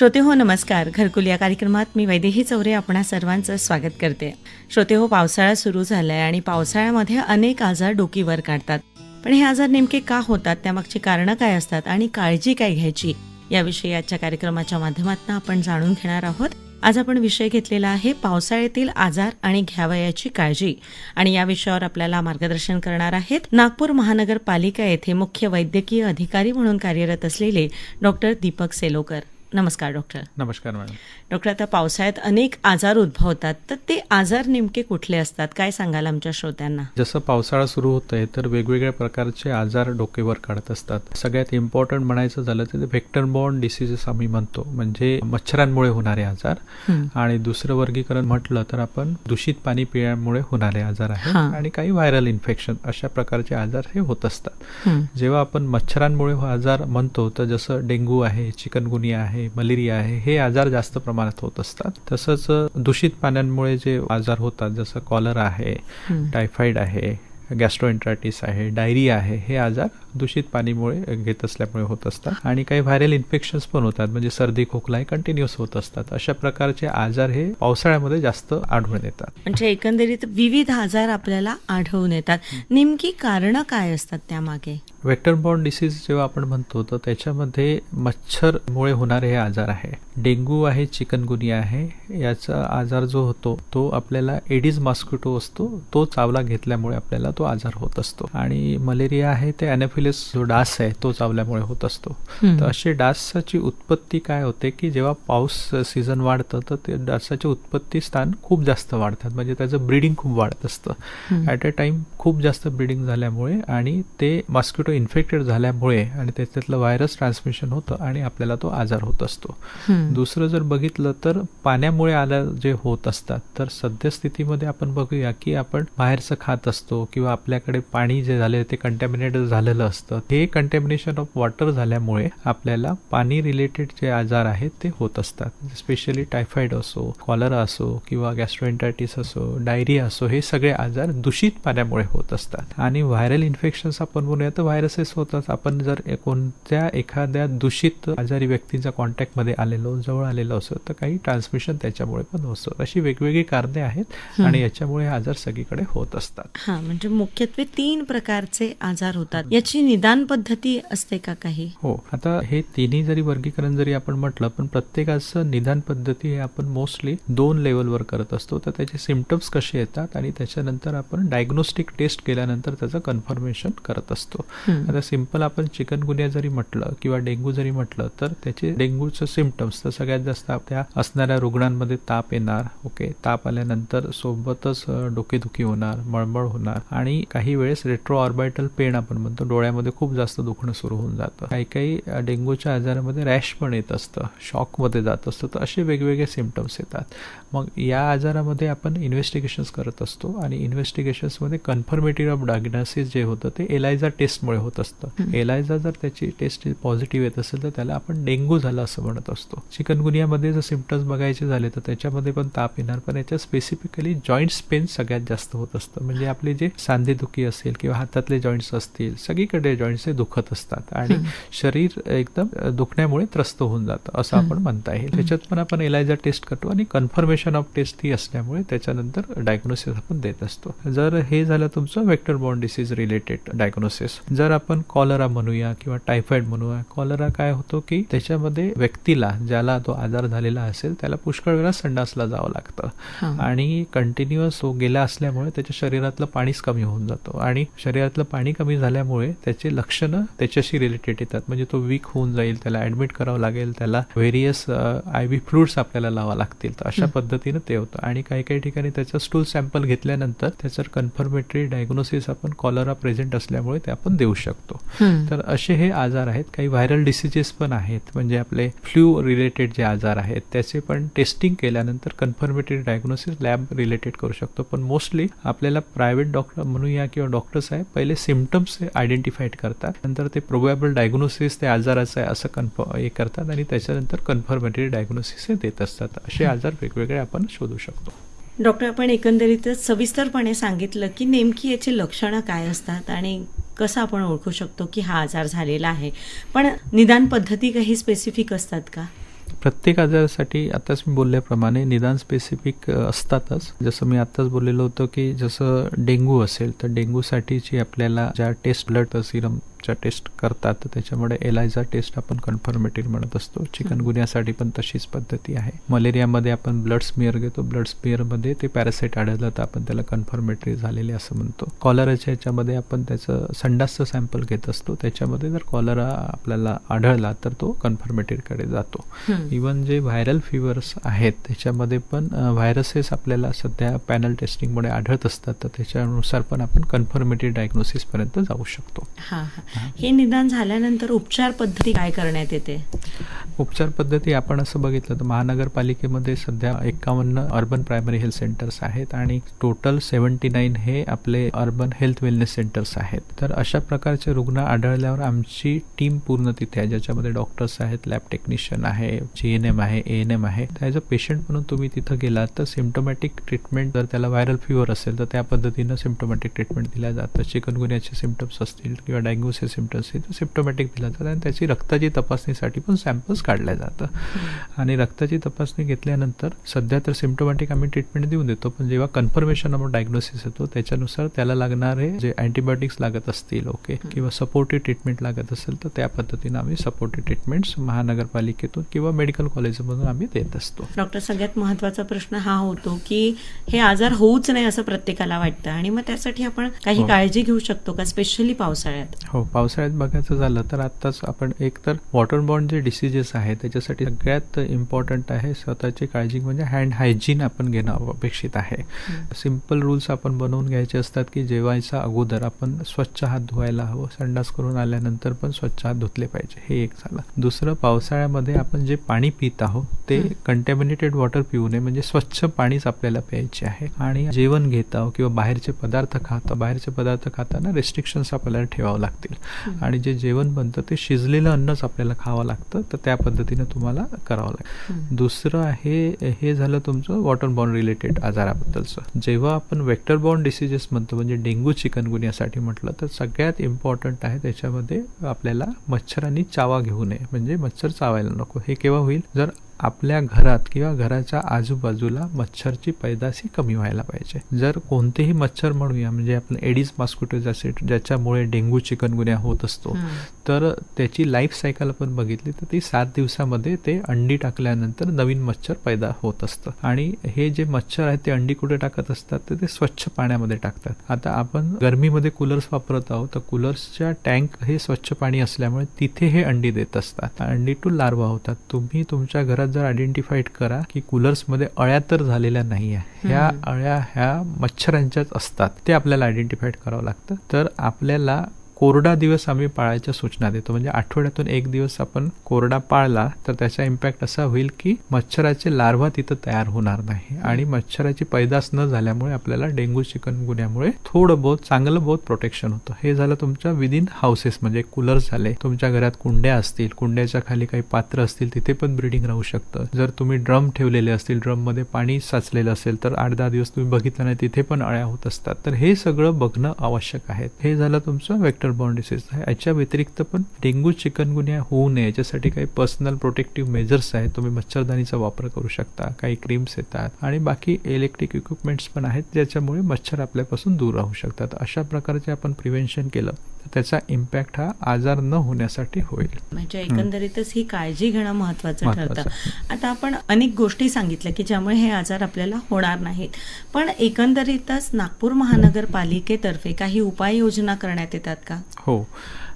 श्रोते हो नमस्कार. घरकुल या कार्यक्रमात मी वैदेही चौरे आपणा सर्वांचं स्वागत करते. श्रोते हो पावसाळा सुरू झालाय आणि पावसाळ्यामध्ये अनेक आजार डोकीवर काढतात. पण हे आजार नेमके का होतात? त्यामागची कारणं काय असतात? आणि काळजी काय घ्यायची? याविषयी आजच्या कार्यक्रमाच्या माध्यमातून आपण जाणून घेणार आहोत. आज आपण विषय घेतलेला आहे पावसाळ्यातील आजार आणि घ्यावयाची काळजी. आणि या विषयावर आपल्याला मार्गदर्शन करणार आहेत नागपूर महानगरपालिका येथे मुख्य वैद्यकीय अधिकारी म्हणून कार्यरत असलेले डॉक्टर दीपक सेलोकर. नमस्कार डॉक्टर. नमस्कार मॅडम. डॉक्टर आता पावसाळ्यात अनेक आजार उद्भवतात. तर ते आजार नेमके कुठले असतात? काय सांगाल आमच्या श्रोत्यांना? जसं पावसाळा सुरू होत आहे तर वेगवेगळ्या प्रकारचे आजार डोकेवर काढत असतात. सगळ्यात इम्पॉर्टंट म्हणायचं झालं तर व्हेक्टर बॉर्न डिसिजेस आम्ही म्हणतो. म्हणजे मच्छरांमुळे होणारे आजार. आणि दुसरं वर्गीकरण म्हटलं तर आपण दूषित पाणी पिण्यामुळे होणारे आजार आहेत. आणि काही व्हायरल इन्फेक्शन अशा प्रकारचे आजार हे होत असतात. जेव्हा आपण मच्छरांमुळे आजार म्हणतो तर जसं डेंग्यू आहे चिकनगुनिया आहे मलेरिया आहे हे आजार जास्त प्रमाणात होत असतात तसंच दूषित पाण्यांमुळे जे आजार होतात जसं कॉलरा आहे. टायफॉईड आहे गॅस्ट्रोएंट्रायटिस आहे डायरिया आहे हे आजार दूषित पाणीमुळे घेत असल्यामुळे होत असतात. आणि काही व्हायरल इन्फेक्शन्स पण होतात. म्हणजे सर्दी खोकला हे कंटिन्युअस होत असतात. अशा प्रकारचे आजार हे पावसाळ्यामध्ये जास्त आढळून येतात. म्हणजे एकंदरीत विविध आजार आपल्याला आढळून येतात. नेमकी कारणं काय असतात त्यामागे? वेक्टर बॉर्न डिसीज जेव्हा आपण म्हणतो तर त्याच्यामध्ये मच्छरमुळे होणारे हे आजार आहे. डेंग्यू आहे चिकनगुनिया आहे. याचा आजार जो होतो तो आपल्याला एडिस मॉस्किटो असतो. तो चावला घेतल्यामुळे आपल्याला तो आजार होत असतो. आणि मलेरिया आहे ते अॅनाफिलिस जो डास आहे तो चावल्यामुळे होत असतो. तर असे डासाची उत्पत्ती काय होते की जेव्हा पाऊस सीझन वाढतं तर ते डासाचे उत्पत्ती स्थान खूप जास्त वाढतात. म्हणजे त्याचं ब्रीडिंग खूप वाढत असतं. ॲट अ टाइम खूप जास्त ब्रीडिंग झाल्यामुळे आणि ते मॉस्किटो इन्फेक्टेड झाल्यामुळे आणि त्याच्यातलं व्हायरस ट्रान्समिशन होतं आणि आपल्याला तो आजार होत असतो. दुसरं जर बघितलं तर पाण्यामुळे आल्या जे होत असतात तर सद्यस्थितीमध्ये आपण बघूया की आपण बाहेरचं खात असतो किंवा आपल्याकडे पाणी जे झाले ते कंटॅमिनेटेड झालेलं असतं. हे कंटॅमिनेशन ऑफ वॉटर झाल्यामुळे आपल्याला पाणी रिलेटेड जे आजार आहेत ते होत असतात. स्पेशली टायफॉइड असो कॉलरा असो किंवा गॅस्ट्रोएंटायटिस असो डायरिया असो हे सगळे आजार दूषित पाण्यामुळे होत असतात. आणि व्हायरल इन्फेक्शन्स आपण बोलूया तर व्हायरसेस होतात. आपण जर कोणत्या एखाद्या दूषित आजारी व्यक्तीच्या कॉन्टॅक्टमध्ये आलेलो जवळ आलेलो असो तर काही ट्रान्समिशन त्याच्यामुळे पण असतं अशी वेगवेगळी कारणे आहेत आणि याच्यामुळे आजार सगळीकडे होत असतात. हा म्हणजे मुख्यत्वे तीन प्रकारचे आजार होतात. याची निदान पद्धती असते का काही? हो आता हे तिन्ही जरी वर्गीकरण जरी आपण म्हटलं पण प्रत्येकाचं निदान पद्धती हे आपण मोस्टली दोन लेवलवर करत असतो. तर त्याचे सिमटम्स कसे येतात आणि त्याच्यानंतर आपण डायग्नोस्टिक टेस्ट केल्यानंतर त्याचं कन्फर्मेशन करत असतो. आता सिंपल आपण चिकनगुनिया जरी म्हटलं किंवा डेंग्यू जरी म्हटलं तर त्याचे डेंग्यूचं सिमटम्स तर सगळ्यात जास्त त्या असणाऱ्या रुग्णांमध्ये ताप येणार ओके? ताप आल्यानंतर सोबतच डोकेदुखी होणार मळमळ होणार आणि काही वेळेस रेट्रो ऑर्बिटल पेन आपण म्हणतो डोळ्यामध्ये खूप जास्त दुखणं सुरू होऊन जातं. काही काही डेंग्यूच्या आजारामध्ये रॅश पण येत असतं शॉकमध्ये जात असतं तर असे वेगवेगळे सिमटम्स येतात. मग या आजारामध्ये आपण इन्व्हेस्टिगेशन्स करत असतो आणि इन्व्हेस्टिगेशन्समध्ये कन्फर्मेटिव्ह ऑफ डायग्नोसिस जे होतं ते एलायझा टेस्टमुळे होत असतं. एलायझा जर त्याची टेस्ट पॉझिटिव्ह येत असेल तर त्याला आपण डेंग्यू झाला असं म्हणत असतो. चिकनगुनियामध्ये जर सिमटम्स बघायचे झाले तर त्याच्यामध्ये पण ताप येणार पण याच्यात स्पेसिफिकली जॉईंट्स पेन सगळ्यात जास्त होत असतं. म्हणजे आपले जे सांधेदुखी असेल किंवा हातातले जॉईंट्स असतील सगळीकडे जॉईंट्स हे दुखत असतात. आणि शरीर एकदम दुखण्यामुळे त्रस्त होऊन जातं असं आपण म्हणता येईल. त्याच्यात पण आपण एलायझा टेस्ट करतो आणि कन्फर्मेशन ऑफ टेस्ट ही असल्यामुळे त्याच्यानंतर डायग्नोसिस आपण देत असतो. जर हे झालं तुमचं vector borne disease related diagnosis जर आपण कॉलरा म्हणूया किंवा टायफॉइड म्हणूया कॉलरा काय होतो की त्याच्यामध्ये व्यक्तीला ज्याला तो आजार झालेला असेल त्याला पुष्कळ वेळा संडासला जावं लागतं. आणि कंटिन्युअस तो गेला असल्यामुळे त्याच्या शरीरातलं पाणीच कमी होऊन जातो. आणि शरीरातलं पाणी कमी झाल्यामुळे त्याचे लक्षणं त्याच्याशी रिलेटेड येतात. म्हणजे तो वीक होऊन जाईल त्याला ऍडमिट करावं लागेल त्याला व्हेरियस आय व्ही फ्लुड्स आपल्याला लावा लागतील. तर अशा पद्धतीनं ते होतं. आणि काही काही ठिकाणी त्याचं स्टूल सॅम्पल घेतल्यानंतर त्याचं कन्फर्मेटरी डायग्नोसिस आपण कॉलरा प्रेझेंट असल्यामुळे ते आपण देऊ शकतो. तर असे हे आजार आहेत. काही व्हायरल डिसिजेस पण आहेत. म्हणजे आपले फ्ल्यू रिलेटेड जे आजार आहेत त्याचे पण टेस्टिंग केल्यानंतर कन्फर्मेटरी डायग्नोसिस लॅब रिलेटेड करू शकतो. पण मोस्टली आपल्याला प्रायव्हेट डॉक्टर म्हणूया किंवा डॉक्टर्स आहे पहिले सिमटम्स आयडेंटिफाईड करतात. नंतर ते प्रोबॅबल डायग्नोसिस ते आजाराचं आहे असं कन्फर्म हे करतात आणि त्याच्यानंतर कन्फर्मेटरी डायग्नोसिस हे देत असतात. असे आजार वेगवेगळे आपण शोधू शकतो. डॉक्टर आपण एकंदरीतच सविस्तरपणे सांगितलं की नेमकी याची लक्षणं काय असतात आणि कसं आपण ओळखू शकतो की हा आजार झालेला आहे. पण निदान पद्धती काही स्पेसिफिक असतात का? प्रत्येक आजारासाठी आताच मी बोलल्याप्रमाणे निदान स्पेसिफिक असतातच. जसं मी आताच बोललेलो होतो की जसं डेंग्यू असेल तर डेंग्यूसाठीची आपल्याला ज्या टेस्ट ब्लड सिरमच्या टेस्ट करतात त्याच्यामुळे एलायझा टेस्ट आपण कन्फर्मेटिव्ह म्हणत असतो. चिकनगुन्यासाठी पण तशीच पद्धती आहे. मलेरियामध्ये आपण ब्लड स्मिअर घेतो. ब्लड स्मिअरमध्ये ते पॅरासाईट आढळलं तर आपण त्याला कन्फर्मेटरी झालेले असं म्हणतो. कॉलराच्या ह्याच्यामध्ये आपण त्याचं संडासचं सॅम्पल घेत असतो. त्याच्यामध्ये जर कॉलरा आपल्याला आढळला तर तो कन्फर्मेटेडकडे जातो. इवन जे व्हायरल फिवर्स आहेत त्याच्यामध्ये पण व्हायरसेस आपल्याला सध्या पॅनल टेस्टिंगमुळे आढळत असतात. तर त्याच्यानुसार पण आपण कन्फर्मेटेड डायग्नोसिसपर्यंत जाऊ शकतो. हे निदान झाल्यानंतर उपचार पद्धती काय करण्यात येते? उपचार पद्धती आपण असं बघितलं तर महानगरपालिकेमध्ये सध्या एकावन्न अर्बन प्रायमरी हेल्थ सेंटर्स आहेत आणि टोटल सेव्हन्टी नाईन हे आपले अर्बन हेल्थ वेलनेस सेंटर्स आहेत. तर अशा प्रकारचे रुग्ण आढळल्यावर आमची टीम पूर्ण तिथे आहे. ज्याच्यामध्ये डॉक्टर्स आहेत लॅब टेक्निशियन आहे जी एन एम आहे ए एन एम आहे. ॲज अ पेशंट म्हणून तुम्ही तिथं गेलात तर सिम्टोमॅटिक ट्रीटमेंट जर त्याला व्हायरल फिवर असेल तर त्या पद्धतीनं सिम्टोमॅटिक ट्रीटमेंट दिल्या जातं. चिकनगुन्याचे सिम्टम्स असतील किंवा डेंग्यूचे सिम्टम्स असतील तर सिम्टोमॅटिक दिल्या जातात आणि त्याची रक्ताची तपासणीसाठी पण सॅम्पल्स काढल्या जातं. आणि रक्ताची तपासणी घेतल्यानंतर सध्या तर सिम्टोमॅटिक आम्ही ट्रीटमेंट देऊन देतो पण जेव्हा कन्फर्मेशन ऑफ डायग्नोसिस येतो त्याच्यानुसार त्याला लागणारे जे अँटीबायोटिक्स लागत असतील ओके किंवा सपोर्टिव्ह ट्रीटमेंट लागत असेल तर त्या पद्धतीनं आम्ही सपोर्टिव्ह ट्रीटमेंट्स महानगरपालिकेतून किंवा मेडिकल कॉलेजमधून आम्ही देत असतो. डॉक्टर सगळ्यात महत्त्वाचा प्रश्न हा होतो की हे आजार होऊच नाही असं प्रत्येकाला वाटतं. आणि मग त्यासाठी आपण काही हो. काळजी घेऊ शकतो का स्पेशली पावसाळ्यात? हो. पावसाळ्यात बघायचं झालं तर आत्ताच आपण एक तर वॉटर बॉर्न जे डिसिजेस आहेत त्याच्यासाठी सगळ्यात इम्पॉर्टंट आहे स्वतःची काळजी म्हणजे हँड हायजीन आपण घेणं अपेक्षित आहे. सिंपल रूल्स आपण बनवून घ्यायचे असतात की जेवायच्या अगोदर आपण स्वच्छ हात धुवायला हवं संडास करून आल्यानंतर पण स्वच्छ हात धुतले पाहिजे. हे एक झालं. दुसरं पावसाळ्यामध्ये आपण जे पाणी पित आहोत ते. कंटॅमिनेटेड वॉटर पिऊ नये म्हणजे स्वच्छ पाणीच आपल्याला प्यायचे आहे. आणि जेवण घेत आहोत किंवा बाहेरचे पदार्थ खात बाहेरचे पदार्थ खाताना रेस्ट्रिक्शन्स आपल्याला ठेवावं लागतील. आणि जे जेवण बनतं ते शिजलेलं अन्नच आपल्याला खावं लागतं तर त्या पद्धतीनं तुम्हाला करावं लागेल हं. दुसरं आहे हे झालं तुमचं वॉटर बॉर्न रिलेटेड आजाराबद्दलचं. जेव्हा आपण वेक्टर बॉर्न डिसिजेस म्हणतो म्हणजे डेंग्यू चिकनगुन्यासाठी म्हटलं तर सगळ्यात इम्पॉर्टंट आहे त्याच्यामध्ये आपल्याला मच्छरांनी चावा घेऊ नये. म्हणजे मच्छर चावायला नको. हे केव्हा होईल? जर आपल्या घरात किंवा घराच्या आजूबाजूला मच्छरची पैदाशी कमी व्हायला पाहिजे. जर कोणतेही मच्छर म्हणूया म्हणजे आपलं एडिस मॉस्किटोज असेल ज्याच्यामुळे डेंग्यू चिकनगुन्या होत असतो. तर त्याची लाईफ सायकल आपण बघितली तर ती सात दिवसामध्ये ते अंडी टाकल्यानंतर नवीन मच्छर पैदा होत असतं. आणि हे जे मच्छर आहेत ते अंडी कुठे टाकत असतात तर ते स्वच्छ पाण्यामध्ये टाकतात. आता आपण गरमीमध्ये कूलर्स वापरत आहोत तर कूलर्सच्या टँक हे स्वच्छ पाणी असल्यामुळे तिथे हे अंडी देत असतात. अंडी टू लार्वा होतात. तुम्ही तुमच्या घरात जर आयडेंटिफाईड करा की कूलर्समध्ये अळ्या तर झालेल्या नाही आहे ह्या. अळ्या ह्या मच्छरांच्याच असतात. ते आपल्याला आयडेंटिफाईड करावं लागतं. तर आपल्याला कोरडा दिवस आम्ही पाळायच्या सूचना देतो. म्हणजे आठवड्यातून एक दिवस आपण कोरडा पाळला तर त्याचा इम्पॅक्ट असा होईल की मच्छराचे लार्वा तिथं तयार होणार नाही आणि मच्छराची पैदास न झाल्यामुळे आपल्याला डेंग्यू चिकनगुन्यामुळे थोडं बहुत चांगलं बहुत प्रोटेक्शन होतं. हे झालं तुमच्या विदिन हाऊसेस म्हणजे कूलर झाले. तुमच्या घरात कुंड्या असतील कुंड्याच्या खाली काही पात्र असतील तिथे पण ब्रिडिंग राहू शकतं. जर तुम्ही ड्रम ठेवलेले असतील ड्रममध्ये पाणी साचलेलं असेल तर आठ दहा दिवस तुम्ही बघितलं नाही तिथे पण अळ्या होत असतात. तर हे सगळं बघणं आवश्यक आहे. हे झालं तुमचं वेक्टर बॉर्न डिसीज आहे. याच्या व्यतिरिक्त पण डेंग्यू चिकनगुन्या होऊ नये. याच्यासाठी काही पर्सनल प्रोटेक्टिव्ह मेजर्स आहेत. तुम्ही मच्छरदाणीचा वापर करू शकता. काही क्रीम्स येतात. आणि बाकी इलेक्ट्रिक इक्विपमेंट्स पण आहेत ज्याच्यामुळे मच्छर आपल्यापासून दूर राहू शकतात. अशा प्रकारचे आपण प्रिव्हेन्शन केलं. तर त्याचा इम्पॅक्ट हा आजार न होण्यासाठी होईल. म्हणजे एकंदरीतच ही काळजी घेणं महत्वाचं महत्वाचं ठरतं. आता आपण अनेक गोष्टी सांगितल्या की ज्यामुळे हे आजार आपल्याला होणार नाहीत. पण एकंदरीतच नागपूर महानगरपालिकेतर्फे काही उपाययोजना करण्यात येतात का? हो.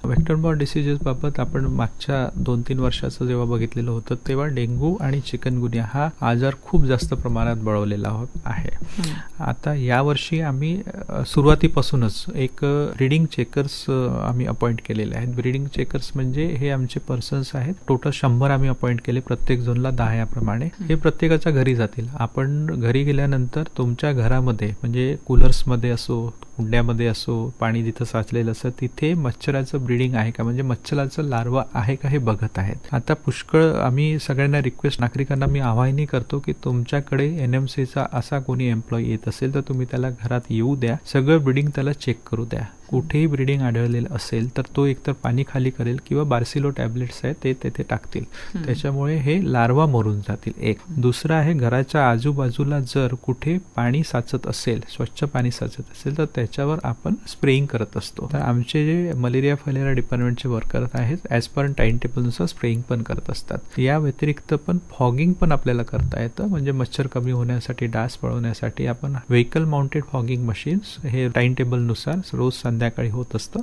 वेक्टर बॉर्न डिसिजेस बाबत आपण मागच्या दोन तीन वर्षाचं जेव्हा बघितलेलं होतं तेव्हा डेंग्यू आणि चिकनगुन्या हा आजार खूप जास्त प्रमाणात बळवलेला होत आहे. हं. आता यावर्षी आम्ही सुरुवातीपासूनच एक ब्रीडिंग चेकर्स आम्ही अपॉइंट केलेले आहेत. ब्रीडिंग चेकर्स म्हणजे हे आमचे पर्सन्स आहेत. टोटल शंभर आम्ही अपॉइंट केले प्रत्येक झोनला दहा याप्रमाणे. हे प्रत्येकाच्या घरी जातील. आपण घरी गेल्यानंतर तुमच्या घरामध्ये म्हणजे कूलर्समध्ये असो कुंड्यामध्ये असो पाणी जिथं साचलेलं असं तिथे मच्छराचं ब्रीडिंग आहे का? म्हणजे मच्छराचं लार्वा आहे का हे बघत आहेत. आता पुष्कळ आम्ही सगळ्यांना रिक्वेस्ट नागरिकांना मी आवाहनही करतो की तुमच्याकडे एन एम सीचा असा कोणी एम्प्लॉई येत असेल तर तुम्ही त्याला घरात येऊ द्या. सगळं ब्रीडिंग त्याला चेक करू द्या. कुठेही ब्रिडिंग आढळलेलं असेल तर तो एकतर पाणी खाली करेल किंवा बार्सिलो टॅबलेट्स आहेत ते तेथे टाकतील. त्याच्यामुळे हे लार्वा मरून जातील. एक. दुसरं आहे घराच्या आजूबाजूला जर कुठे पाणी साचत असेल स्वच्छ पाणी साचत असेल तर त्याच्यावर आपण स्प्रेइंग करत असतो. तर आमचे जे मलेरिया फलेरिया डिपार्टमेंटचे वर्कर आहेत ॲज पर टाइम टेबलनुसार स्प्रेइंग पण करत असतात. या व्यतिरिक्त पण फॉगिंग पण आपल्याला करता येतं म्हणजे मच्छर कमी होण्यासाठी डास पळवण्यासाठी. आपण व्हेकल माउंटेड फॉगिंग मशीन्स हे टाइम टेबलनुसार रोज संध्याकाळी होत असतं.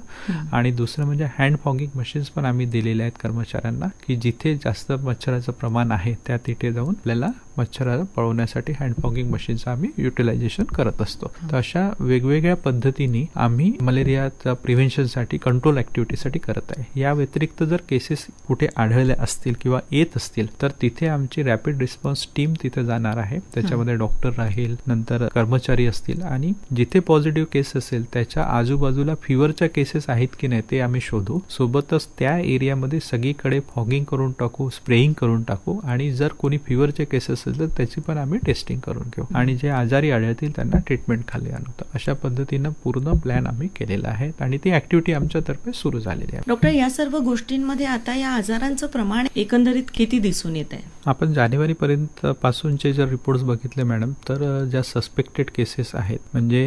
आणि दुसरं म्हणजे हँड फॉगिंग मशीन्स पण आम्ही दिलेले आहेत कर्मचाऱ्यांना की जिथे जास्त मच्छराचं प्रमाण आहे त्या तिथे जाऊन आपल्याला मच्छराला पळवण्यासाठी हँड फॉगिंग मशीनचं आम्ही युटिलायझेशन करत असतो. तर अशा वेगवेगळ्या पद्धतीने आम्ही मलेरियाच्या प्रिव्हेन्शनसाठी कंट्रोल ऍक्टिव्हिटीसाठी करत आहे. या व्यतिरिक्त जर केसेस कुठे आढळल्या असतील किंवा येत असतील तर तिथे आमची रॅपिड रिस्पॉन्स टीम तिथे जाणार आहे. त्याच्यामध्ये डॉक्टर राहील नंतर कर्मचारी असतील आणि जिथे पॉझिटिव्ह केस असेल त्याच्या आजूबाजूला फिवरच्या केसेस आहेत की नाही ते आम्ही शोधू. सोबतच त्या एरियामध्ये सगळीकडे फॉगिंग करून टाकू स्प्रेइंग करून टाकू आणि जर कोणी फिवरचे केसेस असेल तर त्याची पण आम्ही टेस्टिंग करून घेऊ. आणि जे आजारी आढळतील त्यांना ट्रीटमेंट खाली आणू. तर अशा पद्धतीनं पूर्ण प्लॅन आम्ही केलेला आहे आणि ती ऍक्टिव्हिटी आमच्यातर्फे सुरू झालेली आहे. डॉक्टर या सर्व गोष्टींमध्ये आता या आजारांचं प्रमाण एकंदरीत किती दिसून येत आहे आपण जानेवारी पर्यंत पासूनचे जर रिपोर्ट्स बघितले मॅडम तर ज्या सस्पेक्टेड केसेस आहेत म्हणजे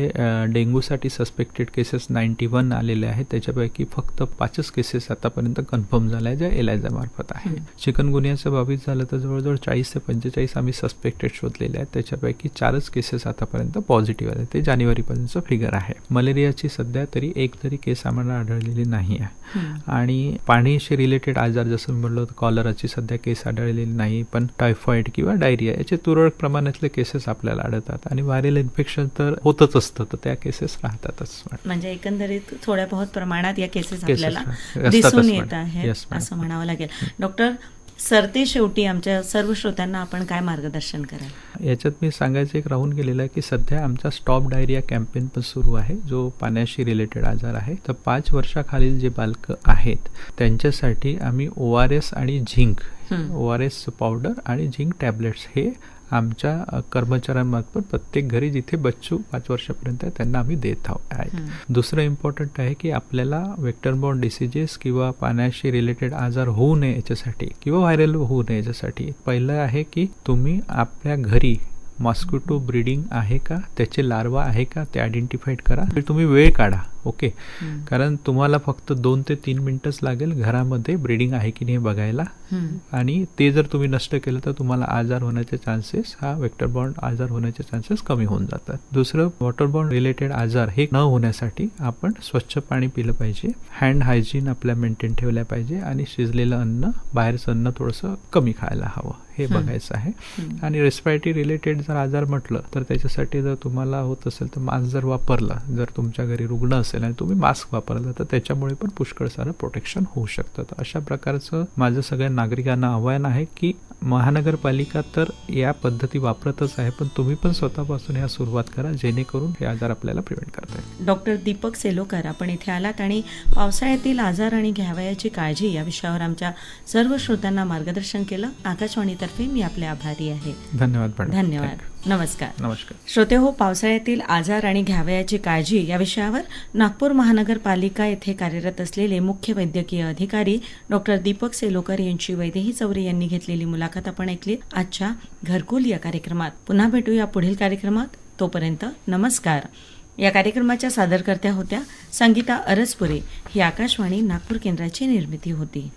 डेंग्यूसाठी सस्पेक्टेड केसेस नाईन्टी वन आलेले आहेत त्याच्यापैकी फक्त पाचच केसेस आतापर्यंत कन्फर्म झाल्या ज्या एलायझा मार्फत आहे. चिकनगुनियाचं बाबतीत झालं तर जवळजवळ चाळीस ते पंचेचाळीस आम्ही सस्पेक्टेड शोधलेले आहेत त्याच्यापैकी चारच केसेस आतापर्यंत पॉझिटिव्ह आले ते जानेवारीपर्यंतचं फिगर आहे मलेरियाची सध्या तरी एक तरी केस आम्हाला आढळलेली नाही आहे. आणि पाणीशी रिलेटेड आजार जसं म्हणलो कॉलराची सध्या केस आढळलेली नाही पण टायफॉइड किंवा डायरिया याचे तुरळक प्रमाणातले केसेस आपल्याला आढळतात आणि व्हायरल इन्फेक्शन तर होतच असतं तर त्या केसेस राहतातच म्हणजे एकंदरीत थोड्या बहुत प्रमाणात या केसेस आपल्याला दिसून. येत मॅडम. असं म्हणावं लागेल डॉक्टर सरते शेवटी आमच्या सर्व श्रोत्यांना आपण काय मार्गदर्शन कराल याच्यात मी सांगायचं एक राहून गेलेलं आहे की सध्या आमचा स्टॉप डायरिया कॅम्पेन पण सुरू आहे जो पाण्याशी रिलेटेड आजार आहे तर पाच वर्षाखालील जे बालकं आहेत त्यांच्यासाठी आम्ही ओ आर एस आणि zinc. O R S powder आणि झिंक टॅबलेट्स हे आमच्या कर्मचाऱ्यांमार्फत प्रत्येक घरी जिथे बच्चू पाच वर्षापर्यंत आहे त्यांना आम्ही देत आहोत. दुसरं इम्पॉर्टंट आहे की आपल्याला वेक्टरबॉर्न डिसिजेस किंवा पाण्याशी रिलेटेड आजार होऊ नये याच्यासाठी किंवा व्हायरल होऊ नये याच्यासाठी पहिलं आहे की तुम्ही आपल्या घरी मॉस्किटो ब्रीडिंग आहे का? त्याचे लार्वा आहे का? ते आयडेंटिफाईड करा. तर तुम्ही वेळ काढा ओके. कारण तुम्हाला फक्त दोन ते तीन मिनिटच लागेल घरामध्ये ब्रीडिंग आहे की नाही बघायला. आणि ते जर तुम्ही नष्ट केलं तर तुम्हाला आजार होण्याचे चान्सेस हा वेक्टर बॉन्ड आजार होण्याचे चान्सेस कमी होऊन जातात. दुसरं वॉटर बॉन्ड रिलेटेड आजार हे न होण्यासाठी आपण स्वच्छ पाणी पिलं पाहिजे हँड हायजीन आपल्या मेंटेन ठेवल्या पाहिजे आणि शिजलेलं अन्न बाहेरचं अन्न थोडंसं कमी खायला हवं. हे. बघायचं आहे. आणि रेस्पिरेटरी रिलेटेड जर आजार म्हटलं तर त्याच्यासाठी जर तुम्हाला होत असेल तर मास्क जर वापरला जर तुमच्या घरी रुग्ण असेल आणि तुम्ही मास्क वापरला तर त्याच्यामुळे पण पुष्कळ सारं प्रोटेक्शन होऊ शकतं तर अशा प्रकारचं माझं सगळ्या नागरिकांना आव्हान आहे की महानगरपालिका तर या पद्धती वापरतच आहे पण तुम्ही पण स्वतःपासून या सुरुवात करा जेणेकरून हे आजार आपल्याला प्रिव्हेंट करता येईल डॉक्टर दीपक सेलोकर आपण इथे आलात आणि पावसाळ्यातील आजार आणि घ्यावयाची काळजी या विषयावर आमच्या सर्व श्रोत्यांना मार्गदर्शन केलं आकाशवाणीतर्फे मी आपले आभारी आहे. धन्यवाद धन्यवाद. नमस्कार. नमस्कार. श्रोते हो पावसाळ्यातील आजार आणि घ्यावयाची काळजी या विषयावर नागपूर महानगरपालिका येथे कार्यरत असलेले मुख्य वैद्यकीय अधिकारी डॉक्टर दीपक सेलोकर यांची वैदेही चौरे यांनी घेतलेली मुलाखत आपण ऐकली. आजच्या घरकुल या कार्यक्रमात पुन्हा भेटूया पुढील कार्यक्रमात. तोपर्यंत नमस्कार. या कार्यक्रमाच्या सादरकर्त्या होत्या संगीता अरसपुरे. ही आकाशवाणी नागपूर केंद्राची निर्मिती होती.